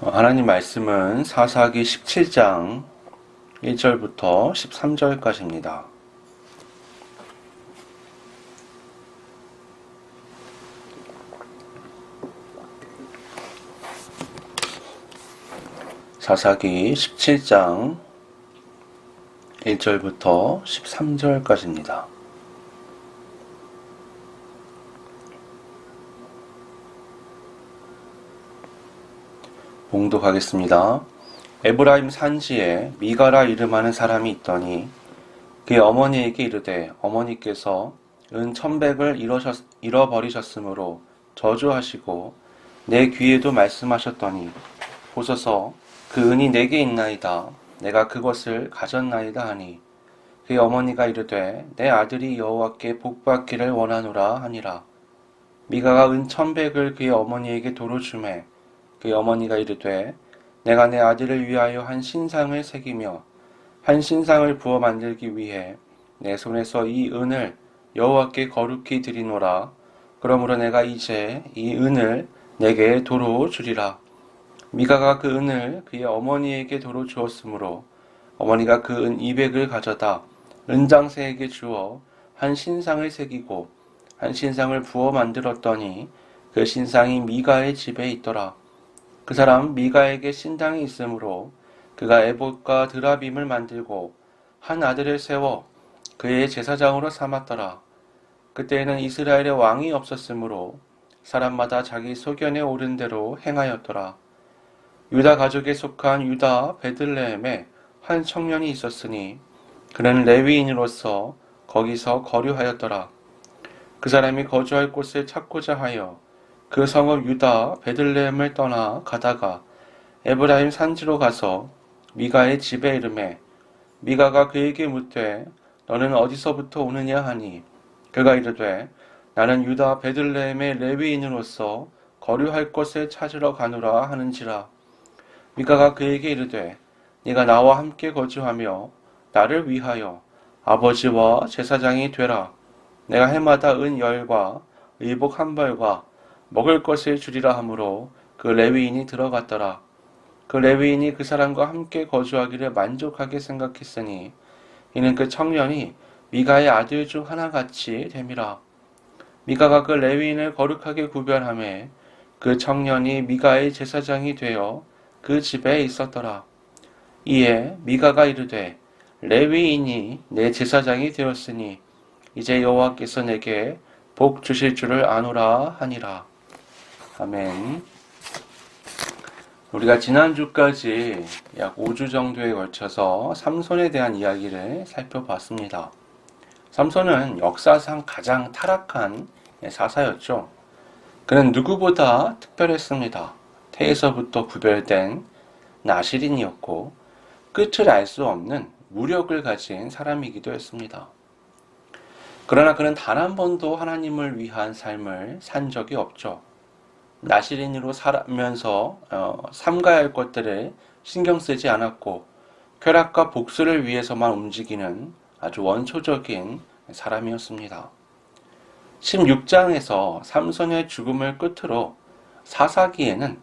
어, 하나님 말씀은 사사기 17장 1절부터 13절까지입니다. 사사기 17장 1절부터 13절까지입니다. 봉독하겠습니다. 에브라임 산지에 미가라 이름하는 사람이 있더니 그의 어머니에게 이르되 어머니께서 은 천백을 잃으셨, 잃어버리셨으므로 저주하시고 내 귀에도 말씀하셨더니 보소서 그 은이 내게 있나이다 내가 그것을 가졌나이다 하니 그의 어머니가 이르되 내 아들이 여호와께 복받기를 원하노라 하니라 미가가 은 천백을 그의 어머니에게 도로 주매 그의 어머니가 이르되 내가 내 아들을 위하여 한 신상을 새기며 한 신상을 부어 만들기 위해 내 손에서 이 은을 여호와께 거룩히 드리노라 그러므로 내가 이제 이 은을 내게 도로 주리라 미가가 그 은을 그의 어머니에게 도로 주었으므로 어머니가 그 은 200을 가져다 은장새에게 주어 한 신상을 새기고 한 신상을 부어 만들었더니 그 신상이 미가의 집에 있더라. 그 사람 미가에게 신당이 있으므로 그가 에봇과 드라빔을 만들고 한 아들을 세워 그의 제사장으로 삼았더라. 그때에는 이스라엘의 왕이 없었으므로 사람마다 자기 소견에 오른 대로 행하였더라. 유다 가족에 속한 유다 베들레헴에 한 청년이 있었으니 그는 레위인으로서 거기서 거류하였더라. 그 사람이 거주할 곳을 찾고자 하여 그 성읍 유다 베들레헴을 떠나 가다가 에브라임 산지로 가서 미가의 집에 이름에 미가가 그에게 묻되 너는 어디서부터 오느냐 하니? 그가 이르되 나는 유다 베들레헴의 레위인으로서 거류할 곳을 찾으러 가노라 하는지라. 미가가 그에게 이르되 네가 나와 함께 거주하며 나를 위하여 아버지와 제사장이 되라. 내가 해마다 은 열과 의복 한 벌과 먹을 것을 주리라 하므로 그 레위인이 들어갔더라. 그 레위인이 그 사람과 함께 거주하기를 만족하게 생각했으니 이는 그 청년이 미가의 아들 중 하나같이 됨이라. 미가가 그 레위인을 거룩하게 구별함에 그 청년이 미가의 제사장이 되어 그 집에 있었더라. 이에 미가가 이르되 레위인이 내 제사장이 되었으니 이제 여호와께서 내게 복 주실 줄을 아노라 하니라. 아멘. 우리가 지난주까지 약 5주 정도에 걸쳐서 삼손에 대한 이야기를 살펴봤습니다. 삼손은 역사상 가장 타락한 사사였죠. 그는 누구보다 특별했습니다. 태에서부터 구별된 나시린이었고 끝을 알 수 없는 무력을 가진 사람이기도 했습니다. 그러나 그는 단 한 번도 하나님을 위한 삶을 산 적이 없죠. 나시린으로 살면서 어, 삼가야 할 것들을 신경 쓰지 않았고 쾌락과 복수를 위해서만 움직이는 아주 원초적인 사람이었습니다. 16장에서 삼손의 죽음을 끝으로 사사기에는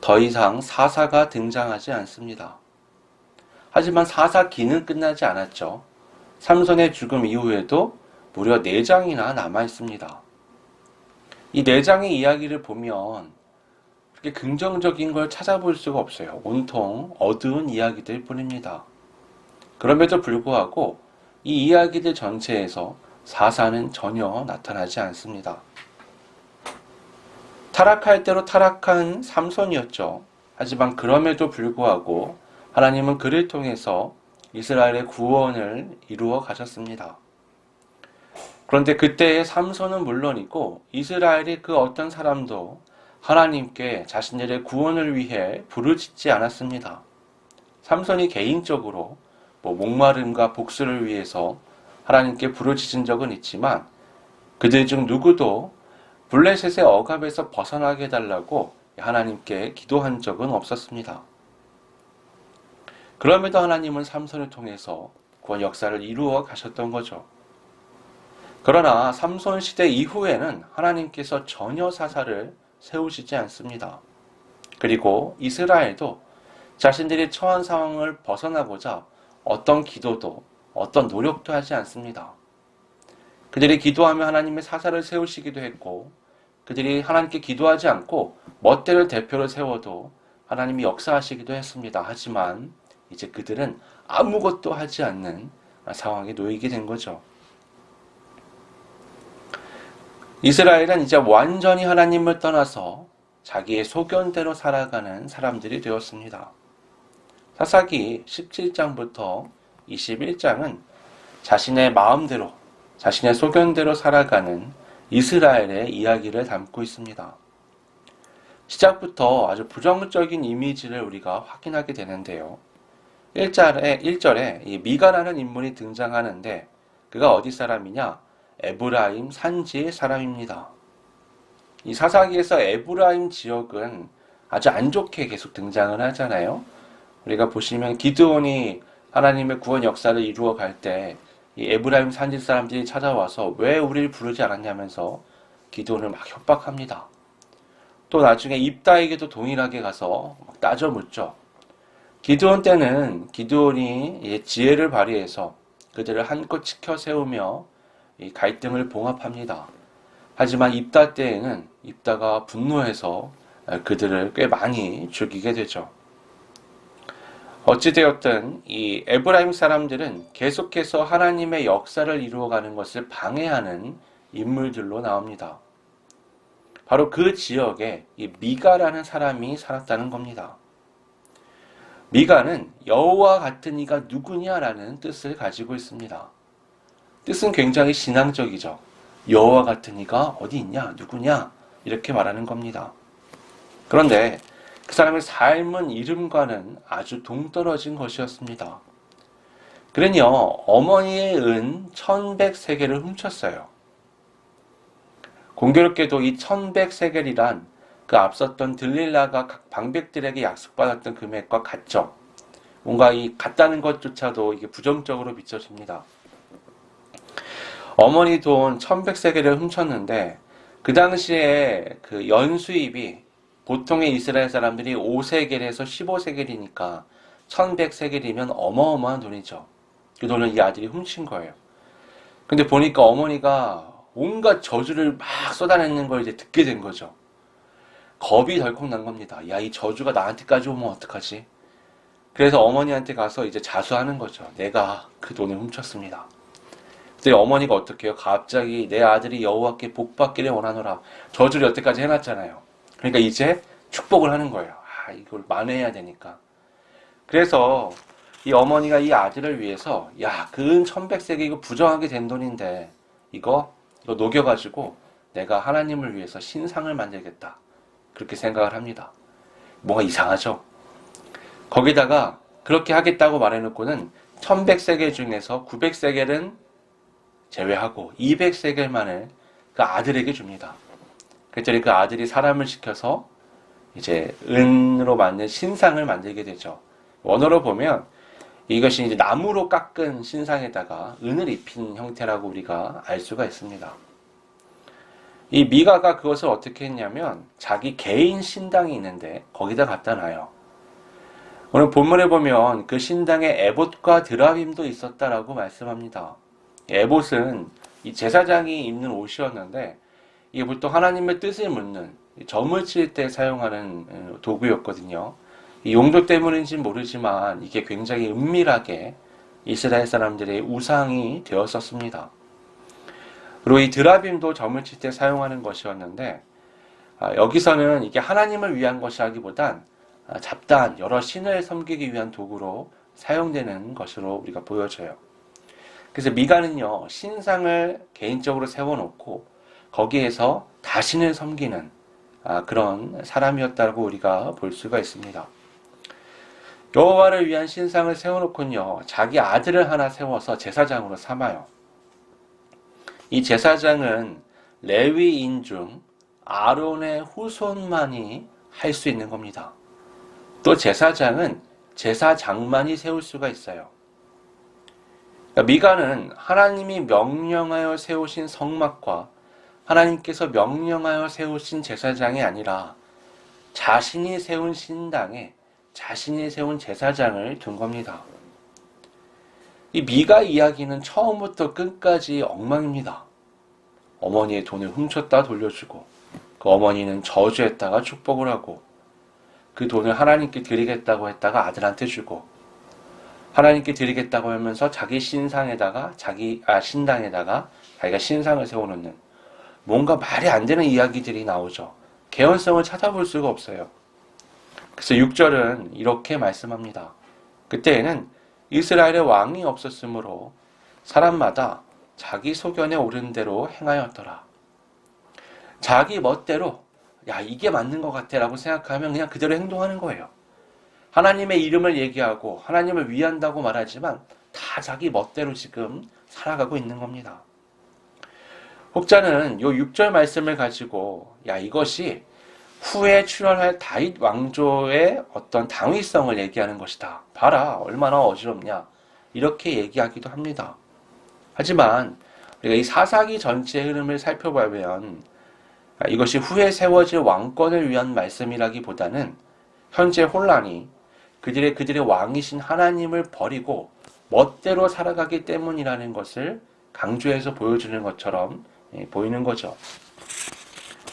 더 이상 사사가 등장하지 않습니다. 하지만 사사기는 끝나지 않았죠. 삼손의 죽음 이후에도 무려 4장이나 남아 있습니다. 이 4장의 이야기를 보면 그렇게 긍정적인 걸 찾아볼 수가 없어요. 온통 어두운 이야기들 뿐입니다. 그럼에도 불구하고 이 이야기들 전체에서 사사는 전혀 나타나지 않습니다. 타락할 대로 타락한 삼손이었죠. 하지만 그럼에도 불구하고 하나님은 그를 통해서 이스라엘의 구원을 이루어 가셨습니다. 그런데 그때의 삼손은 물론이고 이스라엘의 그 어떤 사람도 하나님께 자신들의 구원을 위해 부르짖지 않았습니다. 삼손이 개인적으로 뭐 목마름과 복수를 위해서 하나님께 부르짖은 적은 있지만 그들 중 누구도 블레셋의 억압에서 벗어나게 해달라고 하나님께 기도한 적은 없었습니다. 그럼에도 하나님은 삼손을 통해서 구원 역사를 이루어 가셨던 거죠. 그러나 삼손 시대 이후에는 하나님께서 전혀 사사를 세우시지 않습니다. 그리고 이스라엘도 자신들이 처한 상황을 벗어나고자 어떤 기도도 어떤 노력도 하지 않습니다. 그들이 기도하며 하나님의 사사를 세우시기도 했고 그들이 하나님께 기도하지 않고 멋대로 대표를 세워도 하나님이 역사하시기도 했습니다. 하지만 이제 그들은 아무것도 하지 않는 상황에 놓이게 된 거죠. 이스라엘은 이제 완전히 하나님을 떠나서 자기의 소견대로 살아가는 사람들이 되었습니다. 사사기 17장부터 21장은 자신의 마음대로, 자신의 소견대로 살아가는 이스라엘의 이야기를 담고 있습니다. 시작부터 아주 부정적인 이미지를 우리가 확인하게 되는데요. 1절에, 1절에 이 미가라는 인물이 등장하는데 그가 어디 사람이냐? 에브라임 산지의 사람입니다. 이 사사기에서 에브라임 지역은 아주 안 좋게 계속 등장을 하잖아요. 우리가 보시면 기드온이 하나님의 구원 역사를 이루어 갈 때 이 에브라임 산지 사람들이 찾아와서 왜 우리를 부르지 않았냐면서 기드온을 막 협박합니다. 또 나중에 입다에게도 동일하게 가서 막 따져 묻죠. 기드온 때는 기드온이 지혜를 발휘해서 그들을 한껏 지켜 세우며 갈등을 봉합합니다. 하지만 입다 때에는 입다가 분노해서 그들을 꽤 많이 죽이게 되죠. 어찌되었든 이 에브라임 사람들은 계속해서 하나님의 역사를 이루어가는 것을 방해하는 인물들로 나옵니다. 바로 그 지역에 이 미가라는 사람이 살았다는 겁니다. 미가는 여호와 같은 이가 누구냐라는 뜻을 가지고 있습니다. 뜻은 굉장히 신앙적이죠. 여호와 같은 이가 어디 있냐, 누구냐 이렇게 말하는 겁니다. 그런데 그 사람의 삶은 이름과는 아주 동떨어진 것이었습니다. 그는요, 어머니의 은 1100세계를 훔쳤어요. 공교롭게도 이 1100세겔이란 그 앞섰던 들릴라가 각 방백들에게 약속받았던 금액과 같죠. 뭔가 이 같다는 것조차도 이게 부정적으로 비춰집니다. 어머니 돈 1100세겔을 훔쳤는데 그 당시에 그 연수입이 보통의 이스라엘 사람들이 5세겔에서 15세겔이니까 1100세겔이면 어마어마한 돈이죠. 그 돈을 이 아들이 훔친 거예요. 근데 보니까 어머니가 온갖 저주를 막 쏟아내는 걸 이제 듣게 된 거죠. 겁이 덜컥 난 겁니다. 야, 이 저주가 나한테까지 오면 어떡하지? 그래서 어머니한테 가서 이제 자수하는 거죠. 내가 그 돈을 훔쳤습니다. 그때 어머니가 어떻게 해요? 갑자기 내 아들이 여호와께 복 받기를 원하노라. 저주를 여태까지 해놨잖아요. 그러니까 이제 축복을 하는 거예요. 아, 이걸 만회해야 되니까. 그래서 이 어머니가 이 아들을 위해서 야, 근 천백세기 이거 부정하게 된 돈인데 이거 이거 녹여가지고 내가 하나님을 위해서 신상을 만들겠다. 그렇게 생각을 합니다. 뭔가 이상하죠? 거기다가 그렇게 하겠다고 말해놓고는 1100세겔 중에서 900세겔은 제외하고 200세겔만을 그 아들에게 줍니다. 그랬더니 그 아들이 사람을 시켜서 이제 은으로 만든 신상을 만들게 되죠. 원어로 보면 이것이 이제 나무로 깎은 신상에다가 은을 입힌 형태라고 우리가 알 수가 있습니다. 이 미가가 그것을 어떻게 했냐면 자기 개인 신당이 있는데 거기다 갖다 놔요. 오늘 본문에 보면 그 신당에 에봇과 드라빔도 있었다라고 말씀합니다. 에봇은 이 제사장이 입는 옷이었는데 이게 보통 하나님의 뜻을 묻는 점을 칠 때 사용하는 어, 도구였거든요. 이 용도 때문인지는 모르지만 이게 굉장히 은밀하게 이스라엘 사람들의 우상이 되었었습니다. 그리고 이 드라빔도 점을 칠 때 사용하는 것이었는데 아, 여기서는 이게 하나님을 위한 것이라기보단 아, 잡다한 여러 신을 섬기기 위한 도구로 사용되는 것으로 우리가 보여져요. 그래서 미가는요 신상을 개인적으로 세워놓고 거기에서 다신을 섬기는 아, 그런 사람이었다고 우리가 볼 수가 있습니다. 여호와를 위한 신상을 세워놓군요. 자기 아들을 하나 세워서 제사장으로 삼아요. 이 제사장은 레위인 중 아론의 후손만이 할 수 있는 겁니다. 또 제사장은 제사장만이 세울 수가 있어요. 그러니까 미가는 하나님이 명령하여 세우신 성막과 하나님께서 명령하여 세우신 제사장이 아니라 자신이 세운 신당에 자신이 세운 제사장을 둔 겁니다. 이 미가 이야기는 처음부터 끝까지 엉망입니다. 어머니의 돈을 훔쳤다 돌려주고 그 어머니는 저주했다가 축복을 하고 그 돈을 하나님께 드리겠다고 했다가 아들한테 주고 하나님께 드리겠다고 하면서 자기 신상에다가 자기 아 신당에다가 자기가 신상을 세워놓는 뭔가 말이 안 되는 이야기들이 나오죠. 개연성을 찾아볼 수가 없어요. 그래서 6절은 이렇게 말씀합니다. 그때에는 이스라엘의 왕이 없었으므로 사람마다 자기 소견에 오른 대로 행하였더라. 자기 멋대로 야 이게 맞는 것 같아라고 생각하면 그냥 그대로 행동하는 거예요. 하나님의 이름을 얘기하고 하나님을 위한다고 말하지만 다 자기 멋대로 지금 살아가고 있는 겁니다. 혹자는 요 6절 말씀을 가지고 야 이것이 후에 출현할 다윗 왕조의 어떤 당위성을 얘기하는 것이다. 봐라 얼마나 어지럽냐 이렇게 얘기하기도 합니다. 하지만 우리가 이 사사기 전체의 흐름을 살펴보면 이것이 후에 세워질 왕권을 위한 말씀이라기보다는 현재 혼란이 그들의 그들의 왕이신 하나님을 버리고 멋대로 살아가기 때문이라는 것을 강조해서 보여주는 것처럼 예, 보이는 거죠.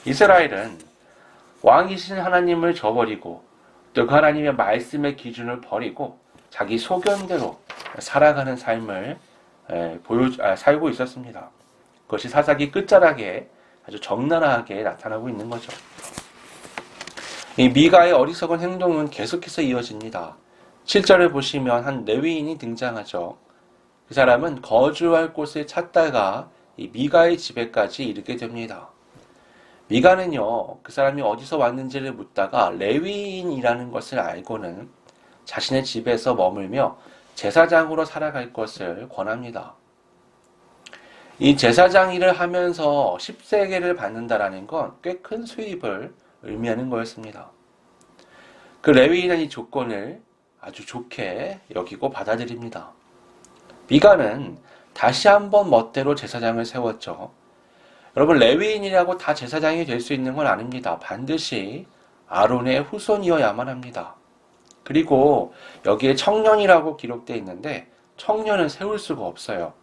이스라엘은 왕이신 하나님을 저버리고 또그 하나님의 말씀의 기준을 버리고 자기 소견대로 살아가는 삶을 예, 보여 아, 살고 있었습니다. 그것이 사사기 끝자락에 아주 적나라하게 나타나고 있는 거죠. 이 미가의 어리석은 행동은 계속해서 이어집니다. 7절을 보시면 한 레위인이 등장하죠. 그 사람은 거주할 곳을 찾다가 이 미가의 집에까지 이르게 됩니다. 미가는요, 그 사람이 어디서 왔는지를 묻다가 레위인이라는 것을 알고는 자신의 집에서 머물며 제사장으로 살아갈 것을 권합니다. 이 제사장 일을 하면서 10세계를 받는다라는 건 꽤 큰 수입을 의미하는 거였습니다. 그 레위인은 이 조건을 아주 좋게 여기고 받아들입니다. 미가는 다시 한번 멋대로 제사장을 세웠죠. 여러분 레위인이라고 다 제사장이 될 수 있는 건 아닙니다. 반드시 아론의 후손이어야만 합니다. 그리고 여기에 청년이라고 기록되어 있는데 청년은 세울 수가 없어요.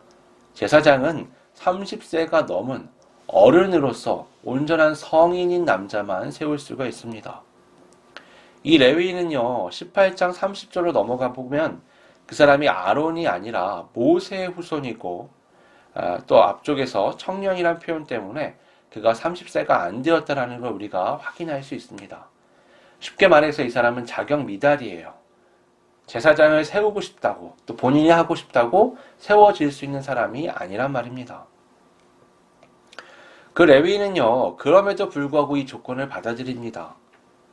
제사장은 30세가 넘은 어른으로서 온전한 성인인 남자만 세울 수가 있습니다. 이 레위인은요, 18장 30절로 넘어가 보면 그 사람이 아론이 아니라 모세의 후손이고, 아, 또 앞쪽에서 청년이란 표현 때문에 그가 30세가 안 되었다라는 걸 우리가 확인할 수 있습니다. 쉽게 말해서 이 사람은 자격 미달이에요. 제사장을 세우고 싶다고, 또 본인이 하고 싶다고 세워질 수 있는 사람이 아니란 말입니다. 그 레위인은요, 그럼에도 불구하고 이 조건을 받아들입니다.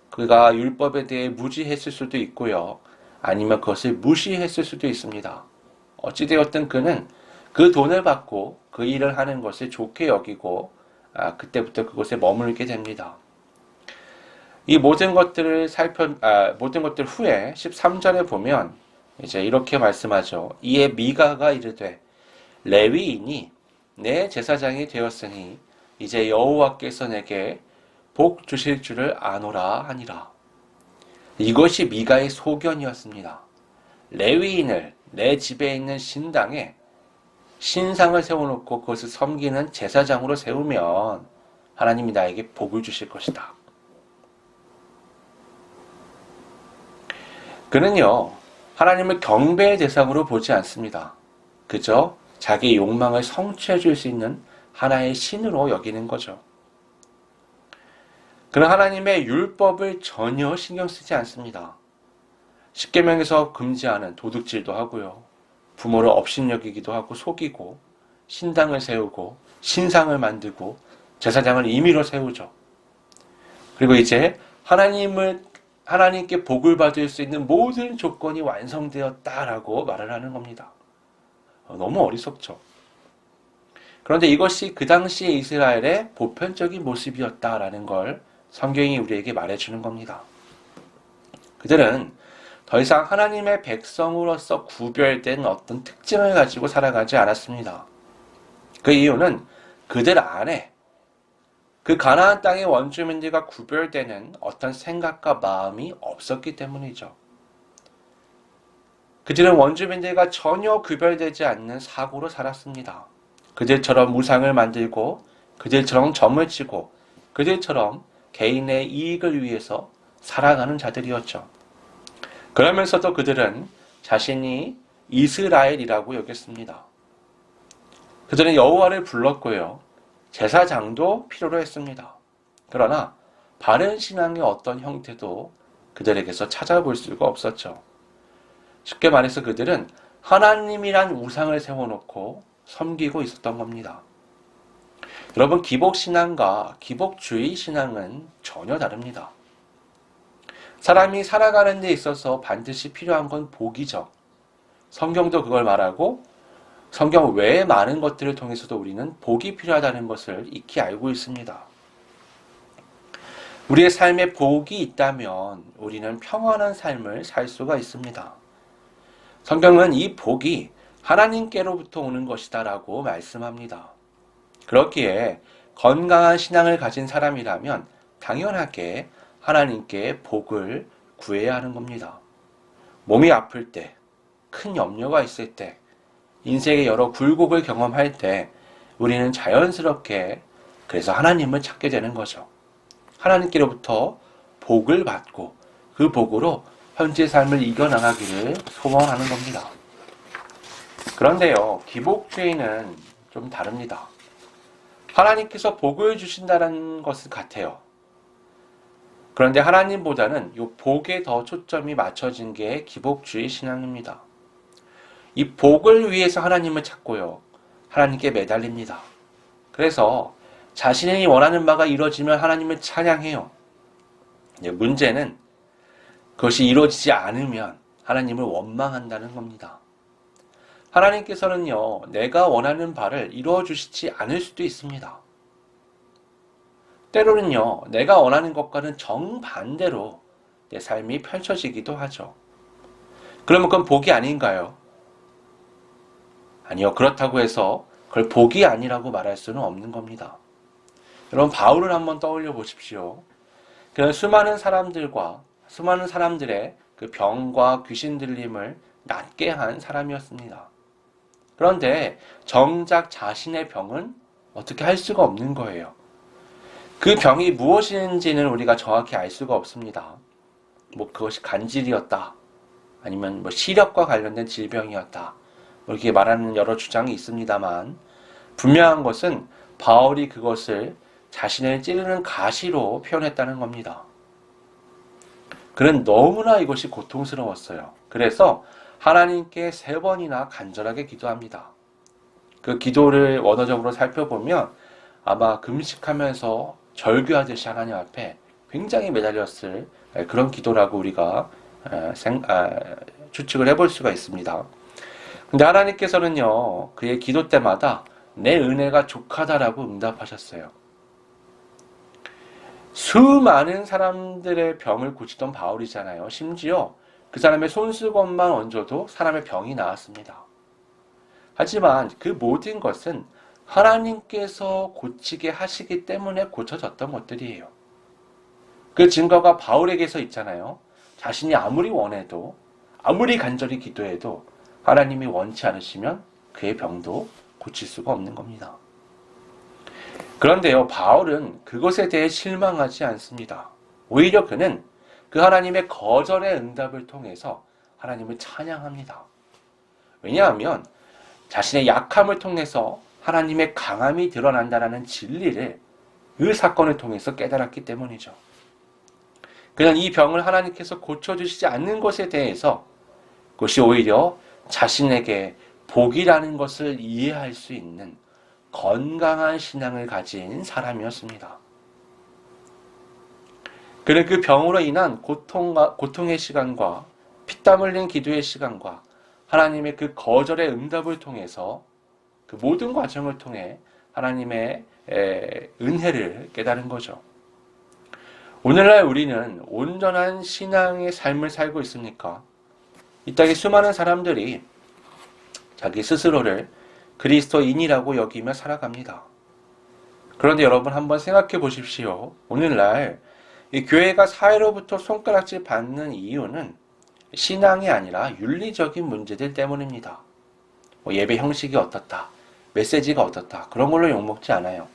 그가 율법에 대해 무지했을 수도 있고요. 아니면 그것을 무시했을 수도 있습니다. 어찌되었든 그는 그 돈을 받고 그 일을 하는 것을 좋게 여기고 아, 그때부터 그곳에 머물게 됩니다. 이 모든 것들을 살펴 아, 모든 것들 후에 13절에 보면 이제 이렇게 말씀하죠. 이에 미가가 이르되 레위인이 내 제사장이 되었으니 이제 여호와께서 내게 복 주실 줄을 아노라 하니라. 이것이 미가의 소견이었습니다. 레위인을 내 집에 있는 신당에 신상을 세워놓고 그것을 섬기는 제사장으로 세우면 하나님이 나에게 복을 주실 것이다. 그는요, 하나님을 경배의 대상으로 보지 않습니다. 그저 자기 욕망을 성취해 줄 수 있는 하나의 신으로 여기는 거죠. 그는 하나님의 율법을 전혀 신경 쓰지 않습니다. 십계명에서 금지하는 도둑질도 하고요. 부모를 업신여기기도 하고 속이고 신당을 세우고 신상을 만들고 제사장을 임의로 세우죠. 그리고 이제 하나님을 하나님께 복을 받을 수 있는 모든 조건이 완성되었다라고 말을 하는 겁니다. 어, 너무 어리석죠. 그런데 이것이 그 당시 이스라엘의 보편적인 모습이었다라는 걸 성경이 우리에게 말해주는 겁니다. 그들은 더 이상 하나님의 백성으로서 구별된 어떤 특징을 가지고 살아가지 않았습니다. 그 이유는 그들 안에 그 가나안 땅의 원주민들과 구별되는 어떤 생각과 마음이 없었기 때문이죠. 그들은 원주민들과 전혀 구별되지 않는 사고로 살았습니다. 그들처럼 무상을 만들고 그들처럼 점을 치고 그들처럼 개인의 이익을 위해서 살아가는 자들이었죠. 그러면서도 그들은 자신이 이스라엘이라고 여겼습니다. 그들은 여호와를 불렀고요. 제사장도 필요로 했습니다. 그러나 바른 신앙의 어떤 형태도 그들에게서 찾아볼 수가 없었죠. 쉽게 말해서 그들은 하나님이란 우상을 세워놓고 섬기고 있었던 겁니다. 여러분, 기복신앙과 기복주의 신앙은 전혀 다릅니다. 사람이 살아가는 데 있어서 반드시 필요한 건 복이죠. 성경도 그걸 말하고 성경 외의 많은 것들을 통해서도 우리는 복이 필요하다는 것을 익히 알고 있습니다. 우리의 삶에 복이 있다면 우리는 평안한 삶을 살 수가 있습니다. 성경은 이 복이 하나님께로부터 오는 것이다라고 말씀합니다. 그렇기에 건강한 신앙을 가진 사람이라면 당연하게 하나님께 복을 구해야 하는 겁니다. 몸이 아플 때, 큰 염려가 있을 때, 인생의 여러 굴곡을 경험할 때 우리는 자연스럽게 그래서 하나님을 찾게 되는 거죠. 하나님께로부터 복을 받고 그 복으로 현재 삶을 이겨나가기를 소원하는 겁니다. 그런데요, 기복주의는 좀 다릅니다. 하나님께서 복을 주신다는 것은 같아요. 그런데 하나님보다는 이 복에 더 초점이 맞춰진 게 기복주의 신앙입니다. 이 복을 위해서 하나님을 찾고요. 하나님께 매달립니다. 그래서 자신이 원하는 바가 이루어지면 하나님을 찬양해요. 문제는 그것이 이루어지지 않으면 하나님을 원망한다는 겁니다. 하나님께서는요, 내가 원하는 바를 이루어 주시지 않을 수도 있습니다. 때로는요, 내가 원하는 것과는 정반대로 내 삶이 펼쳐지기도 하죠. 그러면 그건 복이 아닌가요? 아니요. 그렇다고 해서 그걸 복이 아니라고 말할 수는 없는 겁니다. 여러분, 바울을 한번 떠올려 보십시오. 그는 수많은 사람들과, 수많은 사람들의 그 병과 귀신 들림을 낫게 한 사람이었습니다. 그런데 정작 자신의 병은 어떻게 할 수가 없는 거예요. 그 병이 무엇인지는 우리가 정확히 알 수가 없습니다. 뭐 그것이 간질이었다. 아니면 뭐 시력과 관련된 질병이었다. 뭐 이렇게 말하는 여러 주장이 있습니다만 분명한 것은 바울이 그것을 자신을 찌르는 가시로 표현했다는 겁니다. 그는 너무나 이것이 고통스러웠어요. 그래서 하나님께 세 번이나 간절하게 기도합니다. 그 기도를 원어적으로 살펴보면 아마 금식하면서 절규하듯이 하나님 앞에 굉장히 매달렸을 그런 기도라고 우리가 생, 아, 추측을 해볼 수가 있습니다. 근데 하나님께서는요, 그의 기도 때마다 내 은혜가 족하다라고 응답하셨어요. 수많은 사람들의 병을 고치던 바울이잖아요. 심지어 그 사람의 손수건만 얹어도 사람의 병이 나았습니다. 하지만 그 모든 것은 하나님께서 고치게 하시기 때문에 고쳐졌던 것들이에요. 그 증거가 바울에게서 있잖아요. 자신이 아무리 원해도, 아무리 간절히 기도해도 하나님이 원치 않으시면 그의 병도 고칠 수가 없는 겁니다. 그런데요, 바울은 그것에 대해 실망하지 않습니다. 오히려 그는 그 하나님의 거절의 응답을 통해서 하나님을 찬양합니다. 왜냐하면 자신의 약함을 통해서 하나님의 강함이 드러난다는 진리를 그 사건을 통해서 깨달았기 때문이죠. 그냥 이 병을 하나님께서 고쳐주시지 않는 것에 대해서 그것이 오히려 자신에게 복이라는 것을 이해할 수 있는 건강한 신앙을 가진 사람이었습니다. 그는 그 병으로 인한 고통과, 고통의 시간과 피땀 흘린 기도의 시간과 하나님의 그 거절의 응답을 통해서 그 모든 과정을 통해 하나님의 은혜를 깨달은 거죠. 오늘날 우리는 온전한 신앙의 삶을 살고 있습니까? 이 땅에 수많은 사람들이 자기 스스로를 그리스도인이라고 여기며 살아갑니다. 그런데 여러분 한번 생각해 보십시오. 오늘날 이 교회가 사회로부터 손가락질 받는 이유는 신앙이 아니라 윤리적인 문제들 때문입니다. 뭐 예배 형식이 어떻다, 메시지가 어떻다 그런 걸로 욕먹지 않아요.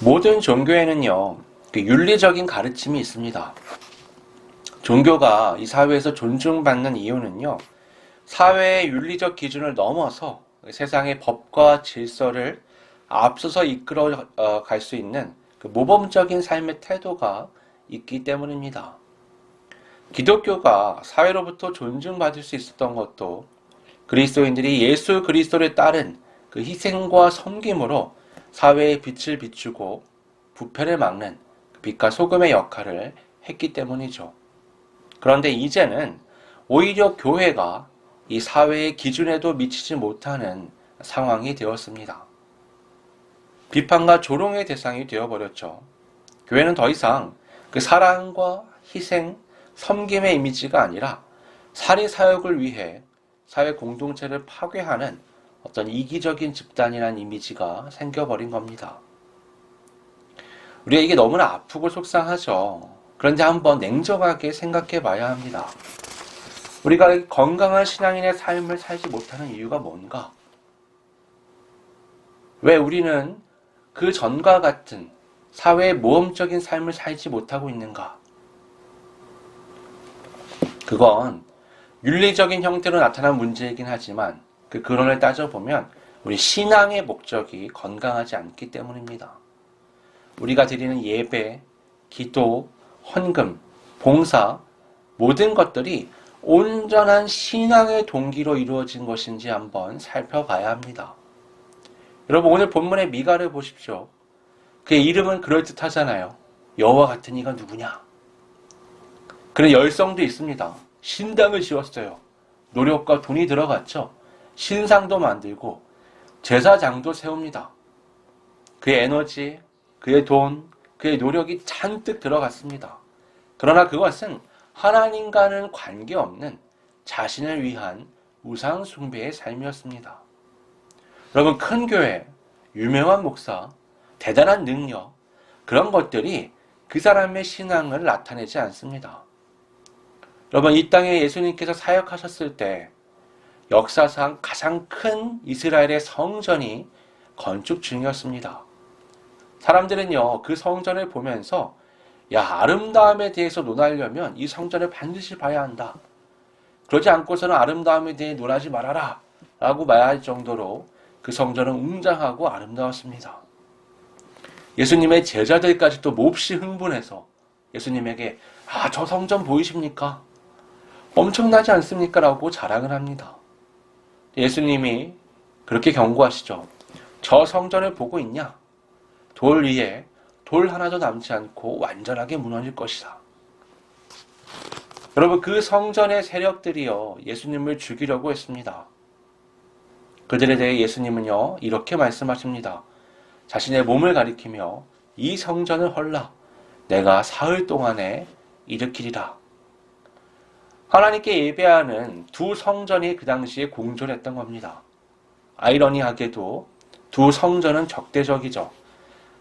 모든 종교에는요 그 윤리적인 가르침이 있습니다. 종교가 이 사회에서 존중받는 이유는요 사회의 윤리적 기준을 넘어서 세상의 법과 질서를 앞서서 이끌어 갈 수 있는 그 모범적인 삶의 태도가 있기 때문입니다. 기독교가 사회로부터 존중받을 수 있었던 것도 그리스도인들이 예수 그리스도를 따른 그 희생과 섬김으로 사회의 빛을 비추고 부패를 막는 그 빛과 소금의 역할을 했기 때문이죠. 그런데 이제는 오히려 교회가 이 사회의 기준에도 미치지 못하는 상황이 되었습니다. 비판과 조롱의 대상이 되어버렸죠. 교회는 더 이상 그 사랑과 희생, 섬김의 이미지가 아니라 사리 사역을 위해 사회 공동체를 파괴하는 어떤 이기적인 집단이라는 이미지가 생겨버린 겁니다. 우리가 이게 너무나 아프고 속상하죠. 그런데 한번 냉정하게 생각해 봐야 합니다. 우리가 건강한 신앙인의 삶을 살지 못하는 이유가 뭔가? 왜 우리는 그 전과 같은 사회의 모험적인 삶을 살지 못하고 있는가? 그건 윤리적인 형태로 나타난 문제이긴 하지만 그 근원을 따져보면 우리 신앙의 목적이 건강하지 않기 때문입니다. 우리가 드리는 예배, 기도, 헌금, 봉사, 모든 것들이 온전한 신앙의 동기로 이루어진 것인지 한번 살펴봐야 합니다. 여러분 오늘 본문의 미가를 보십시오. 그의 이름은 그럴듯하잖아요. 여호와 같은 이가 누구냐? 그런 열성도 있습니다. 신당을 지었어요. 노력과 돈이 들어갔죠. 신상도 만들고 제사장도 세웁니다. 그의 에너지, 그의 돈, 그의 노력이 잔뜩 들어갔습니다. 그러나 그것은 하나님과는 관계없는 자신을 위한 우상 숭배의 삶이었습니다. 여러분 큰 교회, 유명한 목사, 대단한 능력 그런 것들이 그 사람의 신앙을 나타내지 않습니다. 여러분 이 땅에 예수님께서 사역하셨을 때 역사상 가장 큰 이스라엘의 성전이 건축 중이었습니다. 사람들은요 그 성전을 보면서 야 아름다움에 대해서 논하려면 이 성전을 반드시 봐야 한다. 그러지 않고서는 아름다움에 대해 논하지 말아라 라고 말할 정도로 그 성전은 웅장하고 아름다웠습니다. 예수님의 제자들까지도 몹시 흥분해서 예수님에게 아, 저 성전 보이십니까? 엄청나지 않습니까? 라고 자랑을 합니다. 예수님이 그렇게 경고하시죠. 저 성전을 보고 있냐? 돌 위에 돌 하나도 남지 않고 완전하게 무너질 것이다. 여러분, 그 성전의 세력들이요, 예수님을 죽이려고 했습니다. 그들에 대해 예수님은요, 이렇게 말씀하십니다. 자신의 몸을 가리키며 이 성전을 헐라 내가 사흘 동안에 일으키리라. 하나님께 예배하는 두 성전이 그 당시에 공존했던 겁니다. 아이러니하게도 두 성전은 적대적이죠.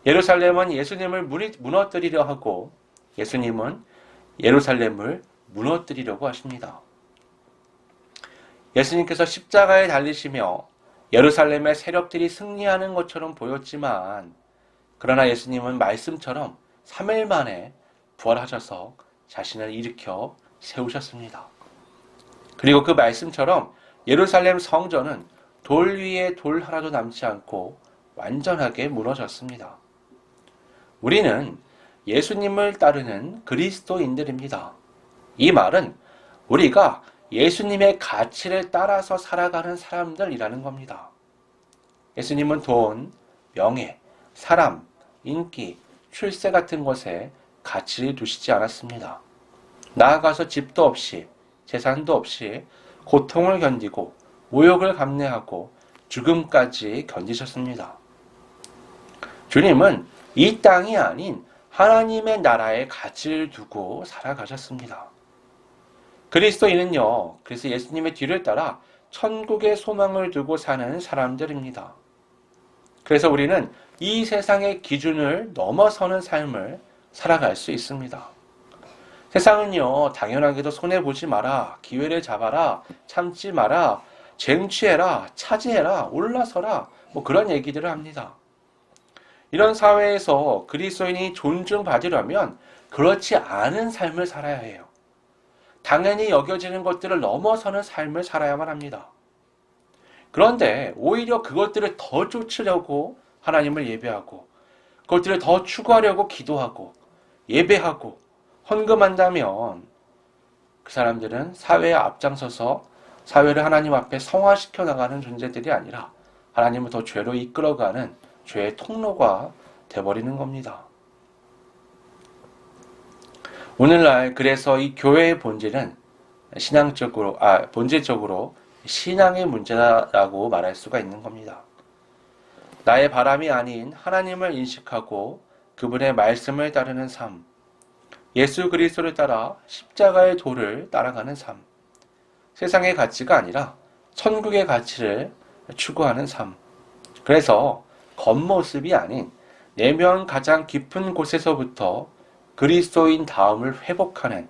예루살렘은 예수님을 무너뜨리려 하고 예수님은 예루살렘을 무너뜨리려고 하십니다. 예수님께서 십자가에 달리시며 예루살렘의 세력들이 승리하는 것처럼 보였지만 그러나 예수님은 말씀처럼 3일 만에 부활하셔서 자신을 일으켜 세우셨습니다. 그리고 그 말씀처럼 예루살렘 성전은 돌 위에 돌 하나도 남지 않고 완전하게 무너졌습니다. 우리는 예수님을 따르는 그리스도인들입니다. 이 말은 우리가 예수님의 가치를 따라서 살아가는 사람들이라는 겁니다. 예수님은 돈, 명예, 사람, 인기, 출세 같은 것에 가치를 두시지 않았습니다. 나아가서 집도 없이, 재산도 없이 고통을 견디고 모욕을 감내하고 죽음까지 견디셨습니다. 주님은 이 땅이 아닌 하나님의 나라에 가치를 두고 살아가셨습니다. 그리스도인은요, 그래서 예수님의 뒤를 따라 천국의 소망을 두고 사는 사람들입니다. 그래서 우리는 이 세상의 기준을 넘어서는 삶을 살아갈 수 있습니다. 세상은요, 당연하게도 손해보지 마라, 기회를 잡아라, 참지 마라, 쟁취해라, 차지해라, 올라서라, 뭐 그런 얘기들을 합니다. 이런 사회에서 그리스도인이 존중받으려면 그렇지 않은 삶을 살아야 해요. 당연히 여겨지는 것들을 넘어서는 삶을 살아야만 합니다. 그런데 오히려 그것들을 더 쫓으려고 하나님을 예배하고 그것들을 더 추구하려고 기도하고 예배하고 헌금한다면 그 사람들은 사회에 앞장서서 사회를 하나님 앞에 성화시켜 나가는 존재들이 아니라 하나님을 더 죄로 이끌어가는 죄의 통로가 돼버리는 겁니다. 오늘날 그래서 이 교회의 본질은 신앙적으로 아 본질적으로 신앙의 문제라고 말할 수가 있는 겁니다. 나의 바람이 아닌 하나님을 인식하고 그분의 말씀을 따르는 삶, 예수 그리스도를 따라 십자가의 도를 따라가는 삶, 세상의 가치가 아니라 천국의 가치를 추구하는 삶. 그래서 겉모습이 아닌 내면 가장 깊은 곳에서부터 그리스도인 다음을 회복하는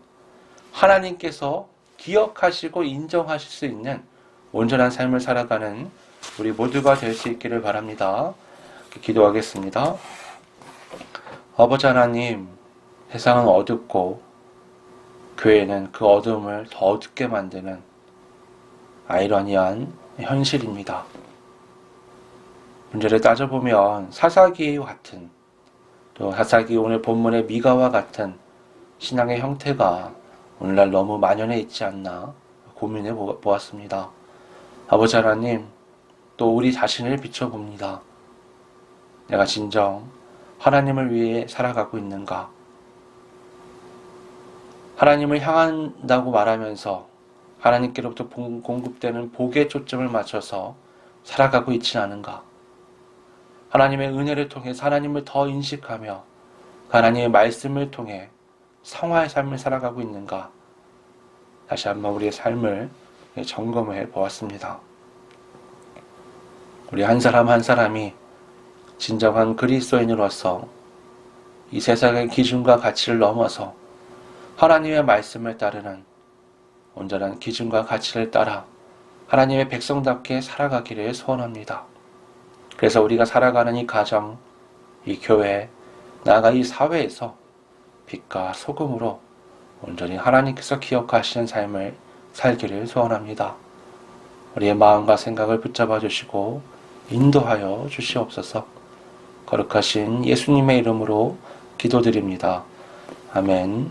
하나님께서 기억하시고 인정하실 수 있는 온전한 삶을 살아가는 우리 모두가 될 수 있기를 바랍니다. 기도하겠습니다. 아버지 하나님, 세상은 어둡고 교회는 그 어둠을 더 어둡게 만드는 아이러니한 현실입니다. 문제를 따져보면 사사기 같은 또 사사기 오늘 본문의 미가와 같은 신앙의 형태가 오늘날 너무 만연해 있지 않나 고민해 보- 보았습니다. 아버지 하나님, 또 우리 자신을 비춰봅니다. 내가 진정 하나님을 위해 살아가고 있는가? 하나님을 향한다고 말하면서 하나님께로부터 공- 공급되는 복에 초점을 맞춰서 살아가고 있지 않은가? 하나님의 은혜를 통해 하나님을 더 인식하며 하나님의 말씀을 통해 성화의 삶을 살아가고 있는가? 다시 한번 우리의 삶을 점검해 보았습니다. 우리 한 사람 한 사람이 진정한 그리스도인으로서 이 세상의 기준과 가치를 넘어서 하나님의 말씀을 따르는 온전한 기준과 가치를 따라 하나님의 백성답게 살아가기를 소원합니다. 그래서 우리가 살아가는 이 가정, 이 교회, 나아가 이 사회에서 빛과 소금으로 온전히 하나님께서 기억하시는 삶을 살기를 소원합니다. 우리의 마음과 생각을 붙잡아 주시고 인도하여 주시옵소서. 거룩하신 예수님의 이름으로 기도드립니다. 아멘.